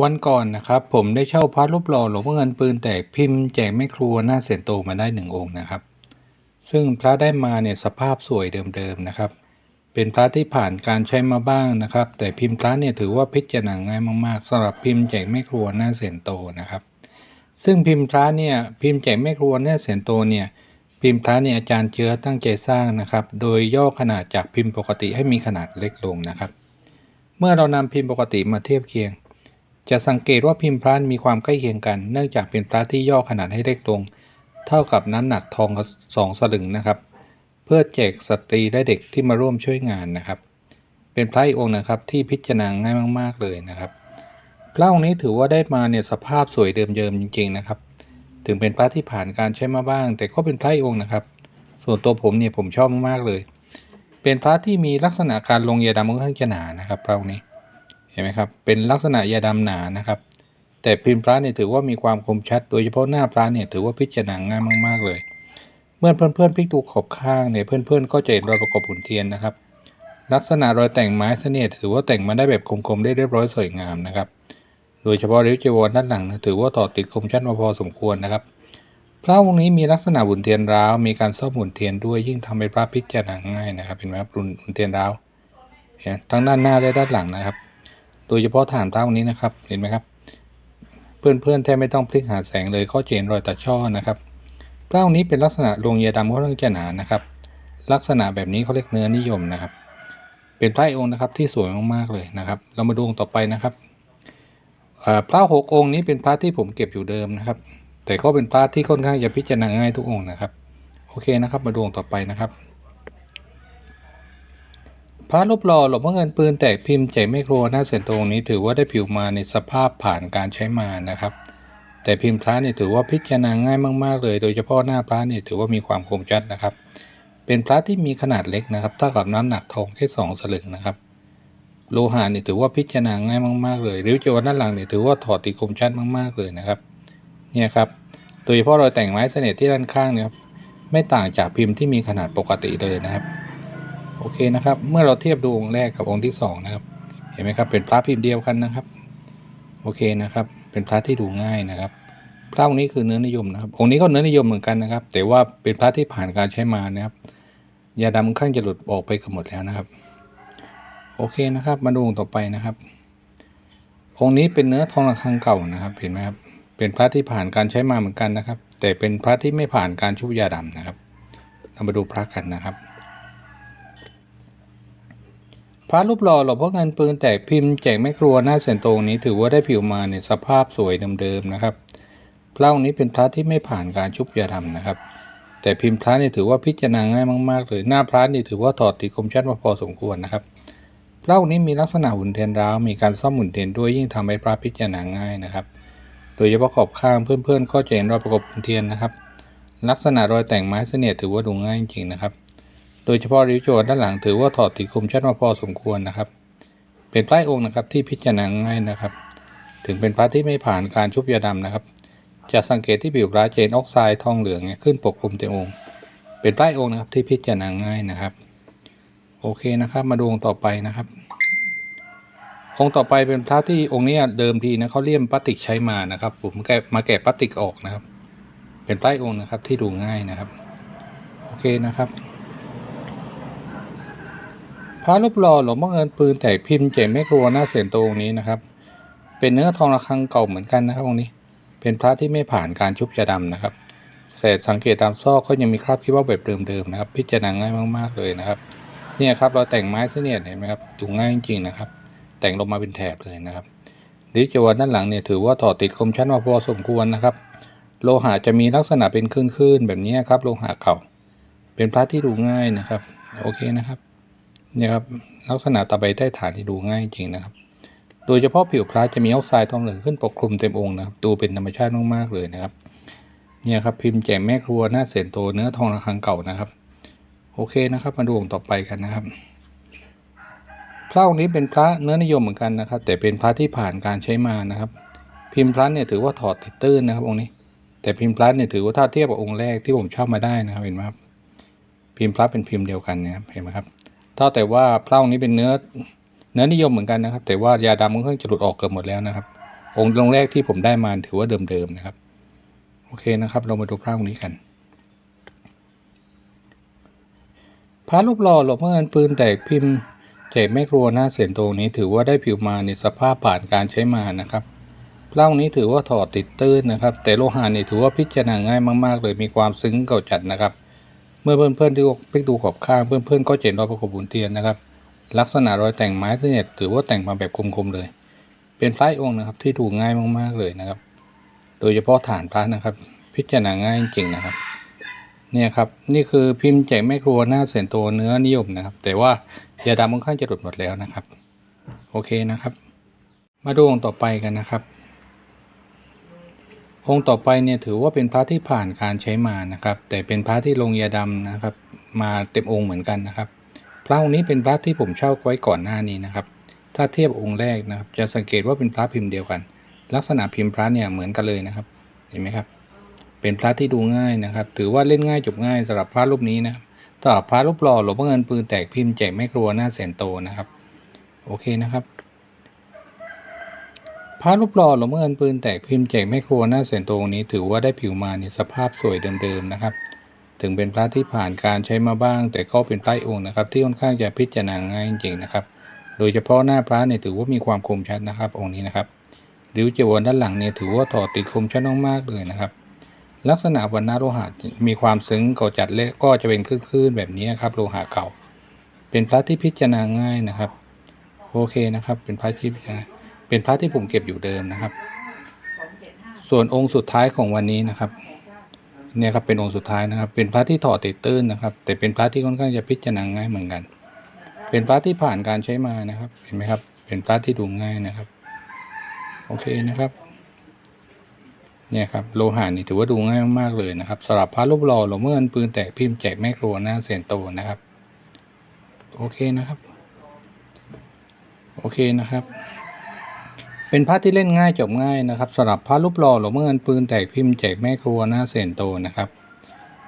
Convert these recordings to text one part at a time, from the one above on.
วันก่อนนะครับผมได้เช่าพระรูปหล่อหลวงพ่อเงินปืนแตกพิมพ์แจกแม่ครัวหน้าเสียนโตมาได้หนึ่งองค์นะครับ ซึ่งพระได้มาเนี่ยสภาพสวยเดิมๆนะครับ เป็นพระที่ผ่านการใช้มาบ้างนะครับ แต่พิมพ์พระเนี่ยถือว่าพิจารณาง่ายมากๆสำหรับพิมพ์แจกแม่ครัวหน้าเสียนโตนะครับ ซึ่งพิมพ์พระเนี่ยพิมพ์แจกแม่ครัวหน้าเสียนโตเนี่ยพิมพ์พระเนี่ยอาจารย์เชื้อตั้งใจสร้างนะครับ โดยย่อขนาดจากพิมพ์ปกติให้มีขนาดเล็กลงนะครับ เมื่อเรานำพิมพ์ปกติมาเทียบเคียง จะสังเกตว่าพิมพ์พระมีความใกล้เคียงกัน เนื่องจากเป็นพระที่ย่อขนาดให้เล็กลง เท่ากับน้ำหนักทองสองสลึงนะครับ เพื่อแจกสตรีและเด็กที่มาร่วมช่วยงานนะครับ เป็นพระอีกองค์นะครับที่พิจารณาง่ายมาก ๆเลยนะครับ พระองค์นี้ถือว่าได้มาเนี่ยสภาพสวยเดิมๆจริง ๆนะครับ ถึงเป็นพระที่ผ่านการใช้มาบ้าง แต่ก็เป็นพระอีกองค์นะครับ ส่วนตัวผมเนี่ยผมชอบมากๆเลย เป็นพระที่มีลักษณะการลงเยาดำค่อนข้างจะหนานะครับพระองค์นี้ เห็นไหมครับ เป็นลักษณะยาดำหนานะครับ แต่พิมพ์พระเนี่ยถือว่ามีความคมชัด โดยเฉพาะหน้าพระเนี่ยถือว่าพิจารณาง่ายมากๆเลย เมื่อเพื่อนๆพลิกดูขอบข้างเนี่ยเพื่อนๆก็จะเห็นรอยประกอบหุ่นเทียนนะครับ ลักษณะรอยแต่งไม้เสน่ห์ถือว่าแต่งมาได้แบบคมๆได้เรียบร้อยสวยงามนะครับ โดยเฉพาะริ้วจีวรด้านหลังนะถือว่าต่อติดคมชัดมาพอสมควรนะครับ พระองค์นี้มีลักษณะหุ่นเทียนร้าว มีการซ่อมหุ่นเทียนด้วยยิ่งทำให้พระพิจารณาง่ายนะครับ เห็นไหมครับหุ่นเทียนร้าวเห็นทั้งด้านหน้าและด้านหลังนะครับ ดยเฉพาะฐานพระองค์นี้นะครับเห็นไหมครับ เพื่อนๆแทบไม่ต้องพลิกหาแสงเลยก็จะเห็นรอยตัดช่อนะครับพระองค์นี้เป็นลักษณะลงเยาดำค่อนข้างจะหนานะครับ ลักษณะแบบนี้เขาเรียกเนื้อนิยมนะครับ เป็นพระองค์นะครับที่สวยมากๆเลยนะครับ เรามาดูองค์ต่อไปนะครับเอ่อพระหกองค์นี้เป็นพระที่ผมเก็บอยู่เดิมนะครับ แต่ก็เป็นพระที่ค่อนข้างจะพิจารณาง่ายทุกองค์นะครับ โอเคนะครับ มาดูองค์ต่อไปนะครับ พระรูปหล่อหลวงพ่อเงินปืนแตกพิมพ์แจกไม่ครัวหน้าเสียนตรงนี้ถือว่าได้ผิวมาในสภาพผ่านการใช้มานะครับ แต่พิมพ์พระเนี่ยถือว่าพิจารณาง่ายมากๆเลย โดยเฉพาะหน้าพระเนี่ยถือว่ามีความคมชัดนะครับ เป็นพระที่มีขนาดเล็กนะครับเท่ากับน้ำหนักทองแค่สองสลึงนะครับ โลหะเนี่ยถือว่าพิจารณาง่ายมากๆเลยริ้วจีวรด้านหลังเนี่ยถือว่าถอดติคมชัดมากๆเลยนะครับ เนี่ยครับโดยเฉพาะรอยแต่งไม้เสน่ห์ที่ด้านข้างเนี่ยครับไม่ต่างจากพิมพ์ที่มีขนาดปกติเลยนะครับ โอเคนะครับ เมื่อเราเทียบดูองค์แรกกับองค์ที่สองนะครับ เห็นไหมครับ เป็นพระพิมพ์เดียวกันนะครับ โอเคนะครับ เป็นพระที่ดูง่ายนะครับ พระองค์นี้คือเนื้อนิยมนะครับ องค์นี้ก็เนื้อนิยมเหมือนกันนะครับ แต่ว่าเป็นพระที่ผ่านการใช้มานะครับ ยาดำข้างจะหลุดออกไปกับหมดแล้วนะครับ โอเคนะครับ มาดูองค์ต่อไปนะครับ องค์นี้เป็นเนื้อทองระฆังเก่านะครับ เห็นไหมครับ เป็นพระที่ผ่านการใช้มาเหมือนกันนะครับ แต่เป็นพระที่ไม่ผ่านการชุบยาดำนะครับ เรามาดูพระกันนะครับ พระรูปหล่อหลวงพ่อเงินปืนแตกพิมพ์แจกแม่ครัวหน้าเสียนโตรงนี้ถือว่าได้ผิวมาในสภาพสวยเดิมๆนะครับพระองค์นี้เป็นพระที่ไม่ผ่านการชุบยาดำนะครับ แต่พิมพ์พระนี่ถือว่าพิจารณาง่ายมากๆเลยหน้าพระนี่ถือว่าถอดติดคมชัดมาพอสมควรนะครับพระองค์นี้มีลักษณะหุ่นเทียนร้าวมีการซ่อมหุ่นเทียนด้วยยิ่งทำให้พระพิจารณาง่ายนะครับ โดยเฉพาะขอบข้างเพื่อนๆก็จะเห็นรอยประกบหุ่นเทียนนะครับ ลักษณะรอยแต่งไม้เสน่ห์ถือว่าดูง่ายจริงๆนะครับ โดยเฉพาะริ้วโจรด้านหลังถือว่าถอดติดคมชัดมาพอสมควรนะครับ เป็นพระองค์นะครับที่พิจารณาง่ายนะครับ ถึงเป็นพระที่ไม่ผ่านการชุบยาดำนะครับ จะสังเกตที่ผิวพระเจนออกไซด์ทองเหลืองเนี่ยขึ้นปกคลุมเต็มองค์ เป็นพระองค์นะครับที่พิจารณาง่ายนะครับ โอเคนะครับมาดูองค์ต่อไปนะครับ องค์ต่อไปเป็นพระที่องค์นี้เดิมทีนะเขาเลี่ยมพลาสติกใช้มานะครับผมแกะมาแกะพลาสติกออกนะครับ เป็นพระองค์นะครับที่ดูง่ายนะครับ โอเคนะครับ พระรูปหล่อหลวงพ่อเงินปืนแตกพิมพ์เจ๋งไม่กลัวหน้าเสียนตองค์นี้นะครับ เป็นเนื้อทองระฆังเก่าเหมือนกันนะครับองค์นี้ เป็นพระที่ไม่ผ่านการชุบยาดำนะครับเศษสังเกตตามซอกก็ยังมีคราบขี้ว่าแบบเดิมๆนะครับ พิจารณาง่ายมากๆเลยนะครับ เนี่ยครับเราแต่งไม้เสนียดเห็นไหมครับดูง่ายจริงๆนะครับ แต่งลงมาเป็นแถบเลยนะครับริ้วจีวรด้านหลังเนี่ยถือว่าถอติดคมชัดมาพอสมควรนะครับ โลหะจะมีลักษณะเป็นคลื่นๆแบบนี้ครับ โลหะเก่า เป็นพระที่ดูง่ายนะครับ โอเคนะครับ นี่ครับลักษณะตะไบใต้ฐานที่ดูง่ายจริงนะครับ โดยเฉพาะผิวพระจะมีออกไซด์ทองเหลืองขึ้นปกคลุมเต็มองค์นะครับดูเป็นธรรมชาติมากๆเลยนะครับเนี่ยครับพิมพ์แจกแม่ครัวหน้าเสียนโตเนื้อทองระฆังเก่านะครับ โอเคนะครับ มาดูองค์ต่อไปกันนะครับ พระองค์นี้เป็นพระเนื้อนิยมเหมือนกันนะครับ แต่เป็นพระที่ผ่านการใช้มานะครับ พิมพ์พระเนี่ยถือว่าถอดติดตื้นนะครับองค์นี้ แต่พิมพ์พระเนี่ยถือว่าถ้าเทียบกับองค์แรกที่ผมเช่ามาได้นะครับเห็นไหมครับพิมพ์พระเป็นพิมพ์เดียวกันนะครับเห็นไหมครับ เท่าแต่ว่าพระองค์นี้เป็นเนื้อเนื้อนิยมเหมือนกันนะครับ แต่ว่ายาดำค่อนข้างจะหลุดออกเกือบหมดแล้วนะครับ องค์องแรกที่ผมได้มาถือว่าเดิมๆนะครับ โอเคนะครับ เรามาดูพระองค์นี้กันพระรูปหล่อหลวงพ่อเงินปืนแตกพิมพ์แจกแม่ครัวหน้าเสียนตรงนี้ ถือว่าได้ผิวมาในสภาพผ่านการใช้มานะครับพระองค์นี้ถือว่าถอดติดตื้นนะครับ แต่โลหะนี่ถือว่าพิจารณาง่ายมาก ๆ เลยมีความซึ้งเก่าจัดนะครับ เมื่อเพื่อนๆที่พลิกดูขอบข้างเพื่อนๆก็เห็นรอยประกบบุญเทียนนะครับ ลักษณะรอยแต่งไม้เสน็จถือว่าแต่งมาแบบคมๆเลย เป็นพระอีกองค์นะครับที่ดูง่ายมากๆเลยนะครับ โดยเฉพาะฐานพระนะครับ พิจารณาง่ายจริงๆนะครับเนี่ยครับนี่คือพิมพ์แจกแม่ครัวหน้าเสียนโตเนื้อนิยมนะครับ แต่ว่ายาดำค่อนข้างจะหลุดหมดแล้วนะครับ โอเคนะครับ มาดูองค์ต่อไปกันนะครับ องค์ต่อไปเนี่ยถือว่าเป็นพระที่ผ่านการใช้มานะครับ แต่เป็นพระที่ลงยาดำนะครับ มาเต็มองค์เหมือนกันนะครับ พระองค์นี้เป็นพระที่ผมเช่าไว้ก่อนหน้านี้นะครับ ถ้าเทียบองค์แรกนะครับ จะสังเกตว่าเป็นพระพิมพ์เดียวกัน ลักษณะพิมพ์พระเนี่ยเหมือนกันเลยนะครับ เห็นไหมครับ เป็นพระที่ดูง่ายนะครับ ถือว่าเล่นง่ายจบง่ายสำหรับพระรูปนี้นะครับสำหรับพระรูปหล่อหลวงพ่อเงินปืนแตกพิมพ์แจกแม่ครัวหน้าแสนโตนะครับ โอเคนะครับ พระรูปหล่อหลวงพ่อเงินปืนแตกพิมพ์แจกแม่ครัวหน้าแสนโตองนี้ถือว่าได้ผิวมาในสภาพสวยเดิมๆนะครับ ถึงเป็นพระที่ผ่านการใช้มาบ้าง แต่ก็เป็นพระองค์นะครับ ที่ค่อนข้างจะพิจารณาง่ายจริงๆนะครับ โดยเฉพาะหน้าพระเนี่ยถือว่ามีความคมชัดนะครับ องค์นี้นะครับริ้วจีวรด้านหลังเนี่ยถือว่าถอดติดคมชัดมากๆเลยนะครับ ลักษณะวันนาโลหะมีความซึ้งเก่าจัดและก็จะเป็นคลื่นๆแบบนี้ครับโลหะเก่า เป็นพระที่พิจารณาง่ายนะครับ โอเคนะครับ เป็นพระที่พิจารณา เป็นพระที่ผมเก็บอยู่เดิมนะครับ ส่วนองค์สุดท้ายของวันนี้นะครับเนี่ยครับเป็นองค์สุดท้ายนะครับ เป็นพระที่ถอดติดตื้นนะครับ แต่เป็นพระที่ค่อนข้างจะพิจารณาง่ายเหมือนกัน เป็นพระที่ผ่านการใช้มานะครับ เห็นไหมครับ เป็นพระที่ดูง่ายนะครับ โอเคนะครับ เนี่ยครับโลหะนี่ถือว่าดูง่ายมากๆเลยนะครับสำหรับพระรูปหล่อหลวงพ่อเงินปืนแตกพิมพ์แจกแม่ครัวหน้าเสียนโตนะครับ โอเคนะครับ โอเคนะครับ เป็นพระที่เล่นง่ายจบง่ายนะครับสำหรับพระรูปหล่อหลวงพ่อเงินปืนแตกพิมพ์แจกแม่ครัวหน้าเสียนโตนะครับ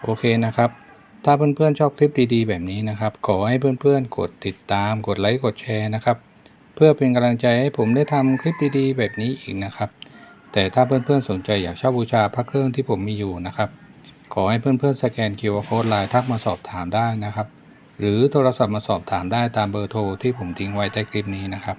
โอเคนะครับ ถ้าเพื่อนๆชอบคลิปดีๆ แบบนี้นะครับ ขอให้เพื่อนๆ กดติดตาม กดไลค์กดแชร์นะครับ เพื่อเป็นกำลังใจให้ผมได้ทำคลิปดีๆ แบบนี้อีกนะครับ แต่ถ้าเพื่อนๆสนใจอยากเช่าบูชาพระเครื่องที่ผมมีอยู่นะครับ ขอให้เพื่อนๆสแกน QR Code ไลน์ทักมาสอบถามได้นะครับ หรือโทรศัพท์มาสอบถามได้ตามเบอร์โทรที่ผมทิ้งไว้ใต้คลิปนี้นะครับ